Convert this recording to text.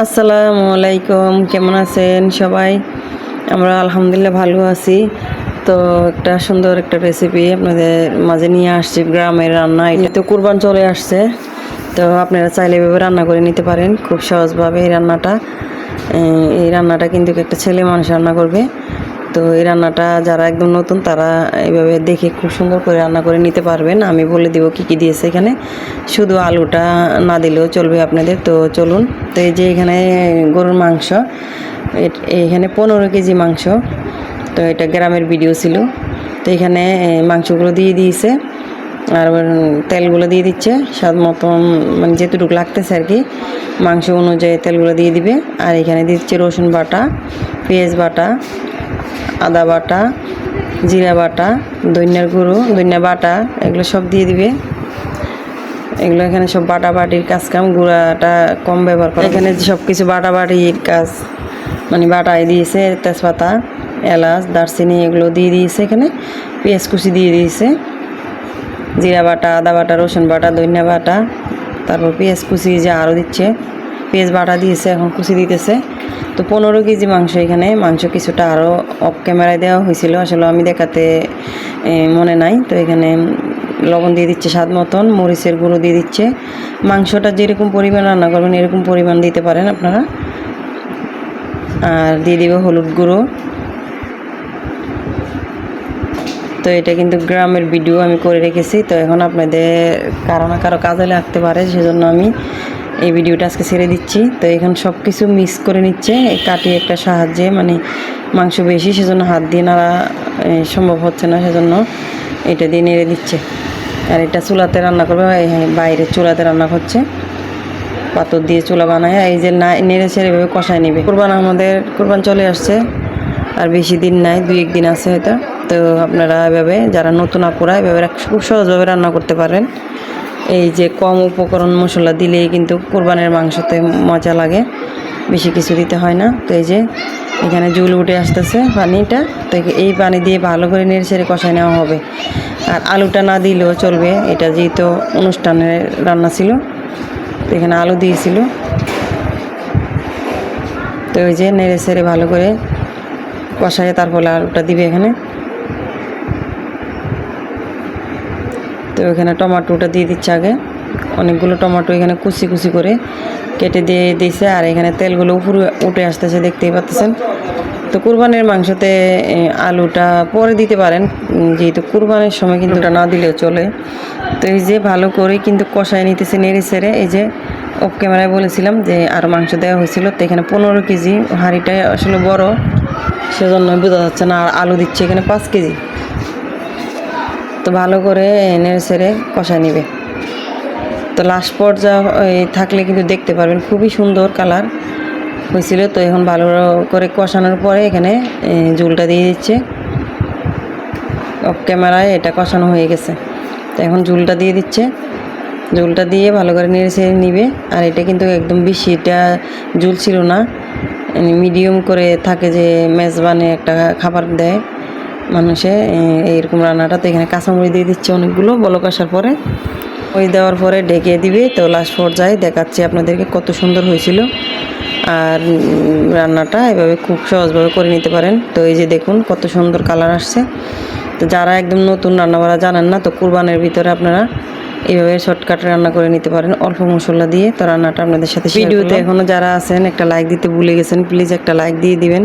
আসসালামু আলাইকুম, কেমন আছেন সবাই? আমরা আলহামদুলিল্লাহ ভালো আছি। তো একটা সুন্দর একটা রেসিপি আপনাদের মাঝে নিয়ে আসছি, গ্রামের রান্না। এটা তো কুরবান চলে আসছে, তো আপনারা চাইলে এভাবে রান্না করে নিতে পারেন, খুব সহজভাবে এই রান্নাটা। এই- রান্নাটা কিন্তু একটা ছেলে মানুষ রান্না করবে। তো এই রান্নাটা যারা একদম নতুন, তারা এইভাবে দেখে খুব সুন্দর করে রান্না করে নিতে পারবেন। আমি বলে দিব কি কি দিয়েছে এখানে। শুধু আলুটা না দিলেও চলবে আপনাদের। তো চলুন, তো এই যে এখানে গরুর মাংস এখানে পনেরো কেজি মাংস। তো এটা গ্রামের ভিডিও ছিল। তো এখানে মাংসগুলো দিয়ে দিয়েছে। আর তেলগুলো দিয়ে দিচ্ছে। স্বাদ মতন মানে যেটুকু লাগতেছে আর কি, মাংস অনুযায়ী তেলগুলো দিয়ে দিবে। আর এখানে দিচ্ছে রসুন বাটা। পেঁয়াজ বাটা, আদা বাটা, জিরা বাটা দইনার গুঁড়ো দইনা বাটা, এগুলো সব দিয়ে দিবে। এগুলো এখানে সব বাটা বাটির কাজ কাম, গুঁড়াটা কম ব্যবহার করে। এখানে সব কিছু বাটা বাটির কাজ মানে বাটাই দিয়েছে, তেজপাতা, এলাচ, দারচিনি, এগুলো দিয়ে দিয়েছে এখানে। পেঁয়াজ কুচি দিয়ে দিয়েছে। জিরা বাটা, আদা বাটা, রসুন বাটা, ধনিয়া বাটা, তারপর পেঁয়াজ কুচি যে আরও দিচ্ছে পেঁয়াজ বাটা দিয়েছে, এখন কুচি দিতেছে। তো পনেরো কেজি মাংস এখানে। মাংস কিছুটা আরও অফ ক্যামেরায় দেওয়া হয়েছিল। আসলে আমি দেখাতে মনে নাই। তো এখানে লবণ দিয়ে দিচ্ছে স্বাদ মতন, মরিচের গুঁড়ো দিয়ে দিচ্ছে। মাংসটা যেরকম পরিমাণ রান্না করবেন, এরকম পরিমাণ দিতে পারেন আপনারা। আর দিয়ে দিব হলুদ গুঁড়ো। তো এটা কিন্তু গ্রামের ভিডিও আমি করে রেখেছি। তো এখন আপনাদের কারও না কারও কাজে লাগতে পারে, সেজন্য আমি এই ভিডিওটা আজকে ছেড়ে দিচ্ছি। তো এখন সব কিছু মিক্স করে নিচ্ছে। কাটি একটা সাহায্যে মানে মাংস বেশি সেজন্য হাত দিয়ে নাড়া সম্ভব হচ্ছে না সেজন্য এটা দিয়ে নেড়ে দিচ্ছে। আর এটা চুলাতে রান্না করবে হ্যাঁ, বাইরে চুলাতে রান্না করছে। পাথর দিয়ে চুলা বানায় এই যে না নেড়ে ছেড়ে এভাবে কষায় নেবে। কোরবান আমাদের কোরবান চলে আসছে আর বেশি দিন নাই দুই এক দিন আছে হয়তো তো আপনারা এভাবে যারা নতুন আপুরা এভাবে খুব সহজভাবে রান্না করতে পারেন এই যে কম উপকরণ মশলা দিলেই কিন্তু কোরবানের মাংসতে মজা লাগে, বেশি কিছু দিতে হয় না। তো এই যে এখানে জুল উঠে আসতেছে পানিটা, তো এই পানি দিয়ে ভালো করে নেড়ে ছেড়ে কষায় নেওয়া হবে। আর আলুটা না দিলেও চলবে, এটা যেহেতু অনুষ্ঠানের রান্না ছিল, তো এখানে আলু দিয়েছিল। তো ওই যে নেড়ে ছেড়ে ভালো করে কষায় তারপরে আলুটা দিবে এখানে। তো এখানে টমাটোটা দিয়ে দিচ্ছে আগে। অনেকগুলো টমাটো এখানে কুচি কুচি করে কেটে দিয়ে দিয়েছে আর এখানে তেলগুলো উপরে উঠে আসতেছে দেখতেই পাচ্ছেন। তো কুরবানের মাংসতে আলুটা পরে দিতে পারেন যেহেতু কুরবানের সময় কিন্তু ওটা না দিলেও চলে। তো এই যে ভালো করে কিন্তু কষায় নিতেছে নেড়ে ছেড়ে এই যে অফ ক্যামেরায় বলেছিলাম যে আর মাংস দেওয়া হয়েছিল তো এখানে পনেরো কেজি হাঁড়িটা আসলে বড় সেজন্য বোঝা যাচ্ছে না আর আলু দিচ্ছে এখানে পাঁচ কেজি। তো ভালো করে নেড়ে ছেড়ে কষায় নিবে। তো লাস্ট পর্যায়ে থাকলে কিন্তু দেখতে পারবেন খুবই সুন্দর কালার হয়েছিল। তো এখন ভালো করে কষানোর পরে এখানে জুলটা দিয়ে দিচ্ছে। অফ ক্যামেরায় এটা কষানো হয়ে গেছে। তো এখন জুলটা দিয়ে দিচ্ছে। জুলটা দিয়ে ভালো করে নেড়ে ছেড়ে নিবে। আর এটা কিন্তু একদম বেশি, এটা ঝুল ছিল না। মিডিয়াম করে থাকে যে মেজবানে একটা খাবার দেয়। মানুষে এইরকম রান্নাটা তো এখানে কাঁচামরিচ দিয়ে দিচ্ছে অনেকগুলো বলক আসার পরে। ওই দেওয়ার পরে ঢেকে দিবে তো লাস্ট পর্যায়ে দেখাচ্ছি আপনাদেরকে কত সুন্দর হয়েছিল। আর রান্নাটা এভাবে খুব সহজভাবে করে নিতে পারেন। তো এই যে দেখুন কত সুন্দর কালার আসছে। তো যারা একদম নতুন রান্না করা জানেন না তো কুরবানের ভিতরে আপনারা এইভাবে শর্টকাটে রান্না করে নিতে পারেন। অল্প মশলা দিয়ে তো রান্নাটা আপনাদের সাথে ভিডিওতে এখনও যারা আছেন একটা লাইক দিতে ভুলে গেছেন প্লিজ একটা লাইক দিয়ে দিবেন।